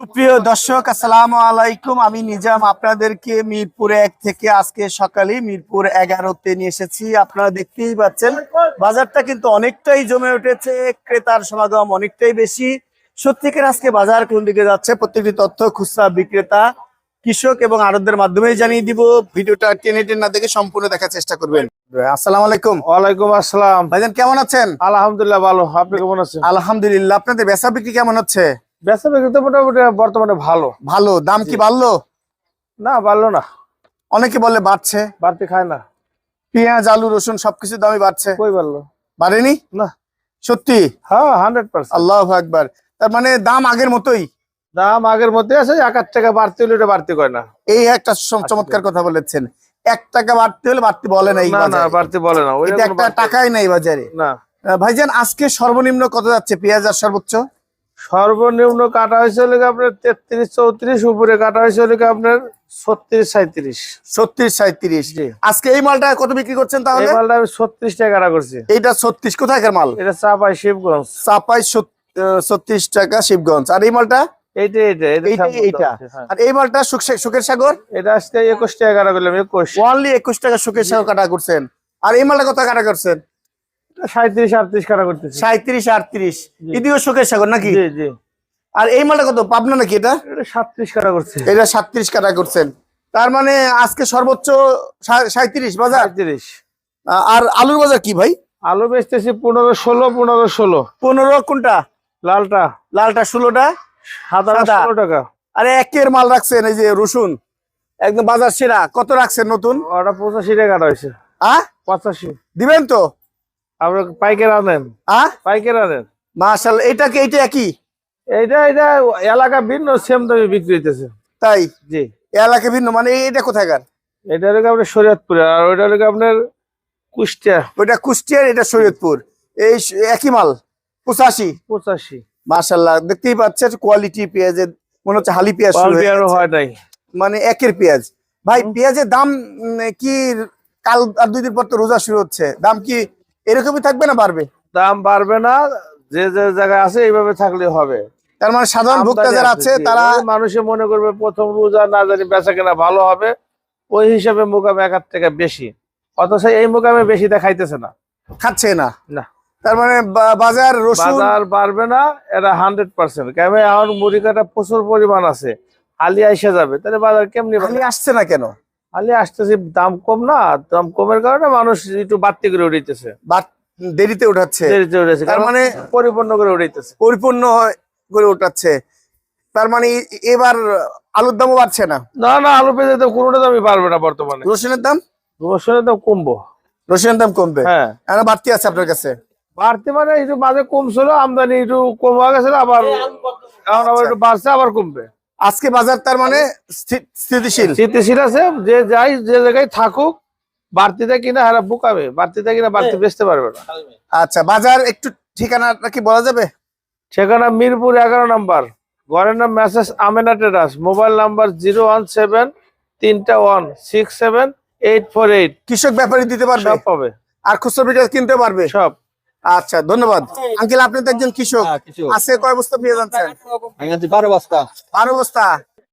প্রিয় দর্শক আসসালামু আলাইকুম। আমি নিজাম আপনাদেরকে মিরপুর এক থেকে আজকে সকালে মিরপুর এগারোতে নিয়ে এসেছি। আপনারা দেখতেই পাচ্ছেন বাজারটা কিন্তু অনেকটাই জমে উঠেছে ক্রেতার সমাগম অনেকটাই বেশি। সত্যিকার আজকে বাজার কোন দিকে যাচ্ছে প্রত্যেকটি তথ্য খুচরা বিক্রেতা কৃষক এবং আড়তদের মাধ্যমে জানিয়ে দিব। ভিডিওটা টেনে টেনে না দেখে সম্পূর্ণ দেখার চেষ্টা করবেন। আসসালামু আলাইকুম। ওয়ালাইকুম আসসালাম। ভাইজান কেমন আছেন? আলহামদুলিল্লাহ ভালো। আপনি কেমন আছেন? আলহামদুলিল্লাহ আপনাদের বেচা বিক্রি কেমন হচ্ছে? বেচা বিক্রি তো মোটামুটি বর্তমানে ভালো। ভালো। দাম কি বাড়লো? না ভালো না। অনেকে বলে বাড়ছে। বাড়তি খায় না। পেঁয়াজ আলু রসুন সবকিছুর দামই বাড়ছে। কই ভালো বাড়েনি? না। সত্যি? হ্যাঁ হান্ড্রেড পার্সেন্ট আল্লাহ আকবার। তার মানে দাম আগের মতোই? দাম আগের মধ্যে আছে এক আধ টাকা বাড়তি হলে এটা বাড়তি কয় না। এই একটা চমৎকার কথা বলেছেন। এক টাকা বাড়তে হলে বাড়তি বলে না। বাড়তি বলে না। একটা টাকাই নাই বাজারে। না। ভাইজান আজকে সর্বনিম্ন কত যাচ্ছে পেঁয়াজ আর সর্বোচ্চ? সর্বনিম্ন কাটা হয়েছে আপনার তেত্রিশ চৌত্রিশ উপরে কাটা হয়েছে আপনার ছত্রিশ সাঁত্রিশ ছত্রিশ সাঁত্রিশ আজকে এই মালটা কত বিক্রি করছেন তাহলে? মালটা আমি ছত্রিশ টাকা কাটা করছি। এইটা ছত্রিশ কোথাকার মাল? এটা চাপাই শিবগঞ্জ। চাপাই ছত্রিশ টাকা শিবগঞ্জ। আর এই মালটা? এইটা এইটা হ্যাঁ। আর এই মালটা সুখ- সুখের সাগর? এটা আজকে একুশ টাকা কাটা করলাম একুশ। ওনলি একুশ টাকা সুখের সাগর কাটা করছেন। আর এই মালটা কত কাটা করছেন? সাঁত্রিশ আটত্রিশ কাটা করতেছি। সাঁত্রিশ আটত্রিশ। জি। এদিকে সুখের সাগর নাকি? জি জি। আর এই মালটা কত? পাবনা নাকি এটা? এটা সাতত্রিশ কাটা করছে। এটা সাতত্রিশ কাটা করছেন। তার মানে আজকে সর্বোচ্চ সাঁত্রিশ বাজার? সাঁত্রিশ। আর আলুর বাজার কি ভাই? আলু বেচতেছি পনেরো ষোলো পনেরো ষোলো। পনেরো কোনটা? লালটা। লালটা ষোলোটা। ষোলো টাকা। আরে একের মাল রাখছেন এই যে রসুন। একদম বাজার সেরা। কত রাখছেন নতুন? ওটা পঁচাশি টাকা আহ পঁচাশি। দিবেন তো? আপনার পাইকার আনেন। আহ পাইকার আনেন। মাশাল এটা কি এইটা একই? এইটা এটা এলাকা ভিন্ন সেম দামে বিক্রি হইতেছে। তাই? জি। এলাকা ভিন্ন মানে এটা কোথাকার এটা হলো আপনার শরীয়তপুরে আর ওইটা হলো আপনার কুষ্টিয়া। ওইটা কুষ্টিয়ার এটা শরীয়তপুর। এই একই মাল? পঁচাশি? পঁচাশি। মাশাল্লাহ দেখতেই পাচ্ছেন কোয়ালিটি পেঁয়াজের মনে হচ্ছে হালি পেঁয়াজ হয়ে হয় নাই। মানে একের পেঁয়াজ। ভাই পেঁয়াজের দাম কি কাল আর দুই দিন পর তো রোজা শুরু হচ্ছে। দাম কি এরকমই থাকবে না বাড়বে? দাম বাড়বে না যে যে জায়গায় আছে এইভাবে থাকলে হবে। তার মানে সাধারণ ভোক্তা যারা আছে তারা মানুষে মনে করবে প্রথম রোজা না জানি বেচা কেনা ভালো হবে ওই হিসাবে মোকামে এক হাত টাকা বেশি। অথচ এই মোকামে বেশি দেখাইতেছে না। খাচ্ছে না। না। তার মানে বাজার রসুন বাজার বাড়বে না এটা হান্ড্রেড পার্সেন্ট। কেন আমার মুড়ি কাটা প্রচুর পরিমাণ আছে আলি আইসা যাবে তাহলে বাজার কেমনি আসছে না কেন? আলি আসতেছে দাম কম না দাম কমের কারণে মানুষ একটু বাড়তি করে উঠাইতেছে। দেরিতে উঠাচ্ছে। দেরিতে উঠেছে তার মানে পরিপূর্ণ করে উঠাইতেছে। পরিপূর্ণ হয়- করে উঠাচ্ছে। তার মানে এবার আলুর দামও বাড়ছে না। না না আলু পেঁয়াজে তো কোনোটা দামই পারবে না বর্তমানে। রসুনের দাম? রসুনের দাম কমবো। রসুনের দাম কমবে? হ্যাঁ। বাড়তি আছে আপনার কাছে? বাড়তে মানে একটু মাঝে কমছিল আমদানি একটু কম হয়ে গেছিল আবার এখন আবার একটু বাড়ছে আবার কমবে। আজকে বাজার তার মানে স্থি- স্থিতিশীল। স্থিতিশীল আছে যে যাই যে জায়গায় থাকুক বাড়তিতে কিনা হারা বুকাবে বাড়তিতে কিনা বাড়তি বেচতে পারবে না। আচ্ছা বাজার একটু ঠিকানাটা কি বলা যাবে? সেখানে মিরপুর এগারো নাম্বার। ঘরের নাম message Amena traders. Mobile number zero one seven তিনটা one six seven eight four eight. কৃষক ব্যাপারী দিতে পারবে? সব পাবে। আর খুচরো বিক্রেতা কিনতে পারবে? সব। আচ্ছা ধন্যবাদ। আঙ্কেল আপনি তো একজন কৃষক। হ্যাঁ, আজকে কয় বস্তা পেয়ে যাচ্ছেন বারো বস্তা। বারো বস্তা।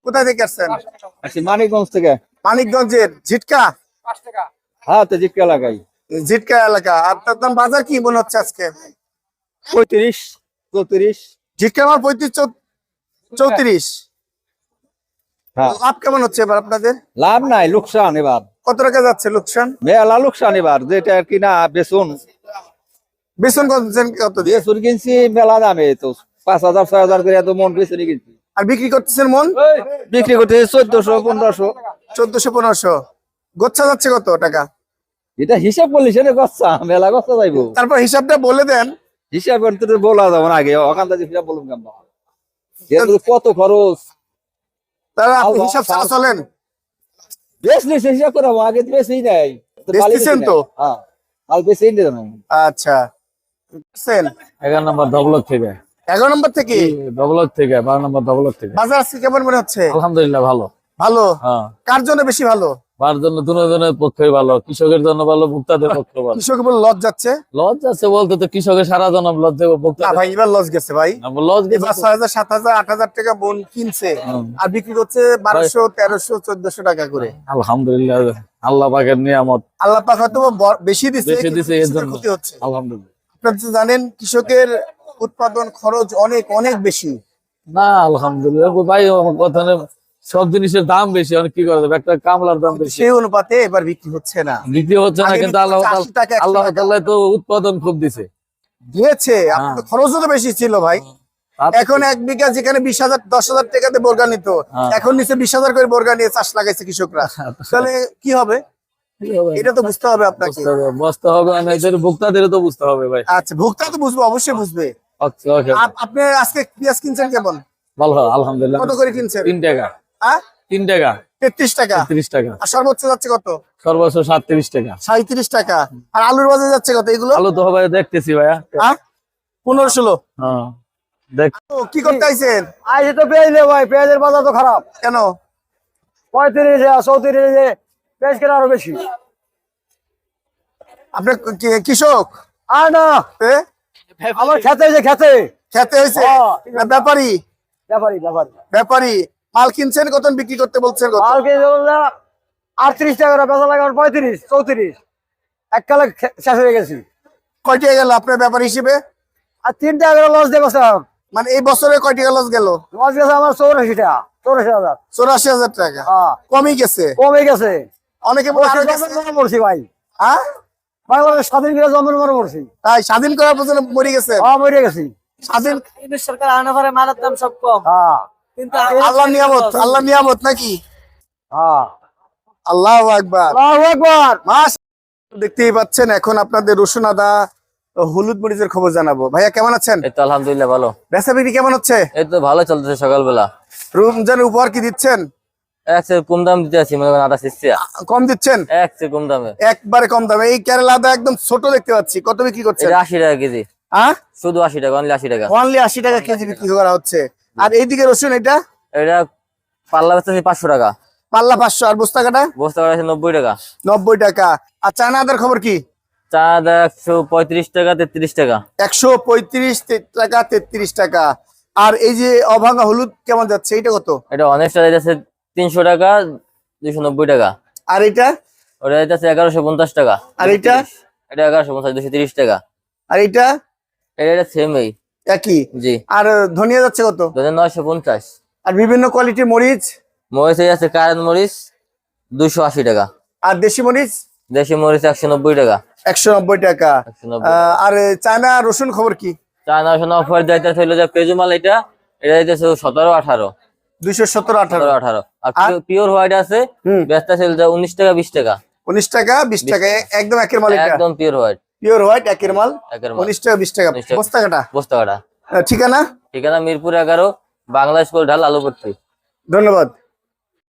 কোথায় থেকে আসছেন? মানিকগঞ্জ থেকে। মানিকগঞ্জের ঝিটকা? হ্যাঁ তো জিটকা লাগাই ঝিটকা এলাকা। দাম বাজার কি মনে হচ্ছে আজকে? পঁয়ত্রিশ চৌত্রিশ। ঝিটকা আমার পঁয়ত্রিশ চৌত্রিশ। হ্যাঁ। লাভ কেমন হচ্ছে এবার আপনাদের? লাভ নাই লোকসান এবার। কত টাকা যাচ্ছে লোকসান? মেলা লোকসান এবার যেটা আর কি না বেসন কত দিয়ে? বেসন কিনছি মেলা দামে তো পাঁচ হাজার ছয় হাজার করে এত মন বেসনই কিনছি। আর বিক্রি করতেছেন মন? বিক্রি করতে চোদ্দশো পনেরোশো। চোদ্দশো পনেরোশো। গোচ্ছা যাচ্ছে কত টাকা? এটা হিসাব সেটা গচ্ছা মেলা গচ্ছা যাইবো। তারপর হিসাবটা বলে দেন। হিসাব করতে বলা যাব না আগে ওখান থেকে হিসাব বলুন কেন কত খরচ। তারা আপনি হিসাব ছাড়া চলেন। বেশ নিছে হিসাব করে আগে তো বেশি নাই। তো বালি তো? হ্যাঁ আর বেশি নেই আচ্ছা। বুঝছেন? এগারো নম্বর দবলত থেকে। এগারো নম্বর থেকে? থেকে বারো নম্বর দবলত থেকে। বাজার আজকে কেমন মনে হচ্ছে? আলহামদুলিল্লাহ ভালো। ভালো? হ্যাঁ। কার জন্য বেশি ভালো? তার জন্য দুজনের পক্ষে ভালো। কৃষকের জন্য ভালো ভোক্তাদের পক্ষে ভালো। কৃষক বলে লস যাচ্ছে? লজ আছে বলতে তো কৃষকের সারা লজ দেবো না ভোক্তা ভাই এবার লস গেছে ভাই। লজ ছয় হাজার সাত হাজার আট হাজার টাকা বোন কিনছে আর বিক্রি করছে বারোশো তেরোশো চোদ্দশো টাকা করে। আলহামদুলিল্লাহ আল্লাহ পাকের নিয়ামত। আল্লাহ পাক হয়তো বেশি দিচ্ছে বেশি জন্য। ক্ষতি হচ্ছে। আলহামদুলিল্লাহ। আপনারা তো জানেন কৃষকের উৎপাদন খরচ অনেক অনেক বেশি। না আলহামদুলিল্লাহ ভাই কথা সব জিনিসের দাম বেশি অনেক কি করা যাবে? একটা কামলার দাম বেশি। সেই অনুপাতে এবার বিক্রি হচ্ছে না। দ্বিতীয় হচ্ছে না কিন্তু আল্লাহ করছে তাআলা- 80 টাকা, 100 আল্লাহ। তাআলা তো উৎপাদন খুব দিছে। দিয়েছে তো খরচও তো বেশি ছিল ভাই। এখন এক বিঘা যেখানে বিশ হাজার দশ হাজার টাকাতে বোরগা নিত হ্যাঁ। এখন নিচে বিশ হাজার করে বোরগা নিয়ে চাষ লাগাইছে কৃষকরা। তাহলে কি হবে? এটা তো বুঝতে হবে আপনাকে। বুঝতে হবে, এদের ভোক্তাদেরও তো বুঝতে হবে ভাই। আচ্ছা ভোক্তা তো বুঝবে অবশ্যই বুঝবে। ওকে, ওকে। আপনি আজকে পেঁয়াজ কিনছেন কেমন? ভালো আলহামদুলিল্লাহ। কত করে কিনছেন? তিন টাকা। হ্যাঁ? তিন টাকা। তেত্রিশ টাকা। ত্রিশ টাকা। আর সর্বোচ্চ যাচ্ছে কত? সর্বোচ্চ সাতত্রিশ টাকা। সাঁত্রিশ টাকা। আর আলুর বাজার যাচ্ছে কত? এগুলো? আলু তো হবে দেখতেছি ভাইয়া। হ্যাঁ? পনেরো ষোলো। হ্যাঁ দেখ। কি করতে আইছেন আজ তো পেঁয়াজ নেই ভাই পেঁয়াজের বাজার তো খারাপ। কেন? পঁয়ত্রিশে চৌত্রিশে পেঁয়াজ কেনা আরও বেশি? আপনার কৃষক? আর না। আমার খেতে যে খেতে। খেতে হয়েছে? হ্যাঁ। ব্যাপারী? ব্যাপারি ব্যাপারি। ব্যাপারী মাল কিনছেন কত বিক্রি করতে বলছেন আটত্রিশ টাকা বেচা লাগে পঁয়ত্রিশ চৌত্রিশ। এক কালে শেষ হয়ে গেছি। কয়টি গেল আপনার ব্যাপার হিসেবে? আর তিন টাকা লস দেবো স্যার মানে এই বছরে কয়টি লস গেল? লস গেছে আমার চৌরাশি টাকা চৌরাশি হাজার। চৌরাশি হাজার টাকা। হ্যাঁ। কমই গেছে? কমে গেছে। অনেকে। মরছি ভাই। হ্যাঁ? বাংলাদেশ স্বাধীন করে জন্মের মরে মরছি। তাই স্বাধীন করার পর্যন্ত মরে গেছে। হ্যাঁ মরে গেছি। স্বাধীন সরকার আনা পরে মালের দাম সব কম। হ্যাঁ। কিন্তু আল্লাহ নিয়ামত আল্লাহ নিয়ামত নাকি? হ্যাঁ। আল্লাহ আকবার। আল্লাহু আকবার। মাস দেখতেই পাচ্ছেন এখন আপনাদের রসুন আদা হলুদ মরিচের খবর জানাব। ভাইয়া কেমন আছেন? এই তো আলহামদুলিল্লাহ ভালো। বেচা বিক্রি কেমন হচ্ছে? এই তো ভালো চলতেছে সকালবেলা। রমজানের উপহার কি দিচ্ছেন? কম দাম দিতে আছি মনে করেন আদা শিখছি কম দিচ্ছেন? কম দামে। একবারে কম দামে। এই কেরালা আদা একদম ছোট দেখতে পাচ্ছি। কত বিক্রি এটা আশি টাকা কেজি। হ্যাঁ শুধু আশি টাকা অনলি আশি টাকা। অনলি আশি টাকা কেজি বিক্রি করা হচ্ছে। আর এইদিকে রসুন এটা? এটা পাল্লা বেচতেছি পাঁচশো টাকা। পাল্লা পাঁচশো। আর বস্তা কাটা? বস্তা করা আছে নব্বই টাকা। নব্বই টাকা। আর চায়না আদার খবর কি? চা একশো পঁয়ত্রিশ টাকা তেত্রিশ টাকা। একশো পঁয়ত্রিশ টাকা তেত্রিশ টাকা। আর এই যে অভাঙা হলুদ কেমন যাচ্ছে? এটা কত? এটা অনেকটা যাচ্ছে তিনশো টাকা দুইশো নব্বই টাকা। আর এটা? ওটা যাচ্ছে এগারোশো পঞ্চাশ টাকা। আর এটা? এটা এগারোশো পঞ্চাশ দুশো তিরিশ টাকা। আর এটা? এটা এটা সেম এই। একই? জি। আর ধনিয়া যাচ্ছে কত? নয়শো পঞ্চাশ। আর বিভিন্ন কোয়ালিটির মরিচ? মরিচ এই আছে কারেন্ট মরিচ দুশো আশি টাকা। আর দেশি মরিচ? দেশি মরিচ একশো নব্বই টাকা। একশো নব্বই টাকা। আর চায়না রসুন খবর কি? চায়না সোনা অফার যাইতেছে হইল যে পেজু মাল এটা। এটা যাইতেছে সতেরো আঠারো। দুইশো আঠারো। আঠারো। আর? পিওর হোয়াইট আছে উনিশ টাকা বিশ টাকা। উনিশ টাকা বিশ টাকা একদম একের মাল একদম পিওর হোয়াইট পিওর হোয়াইট একের মাল। উনিশ টাকা বিশ টাকা। বস্তা কাটা? বস্তা কাটা। ঠিকানা? ঠিকানা মিরপুর এগারো বাংলা স্কুল ঢাল আলুপট্টি। ধন্যবাদ।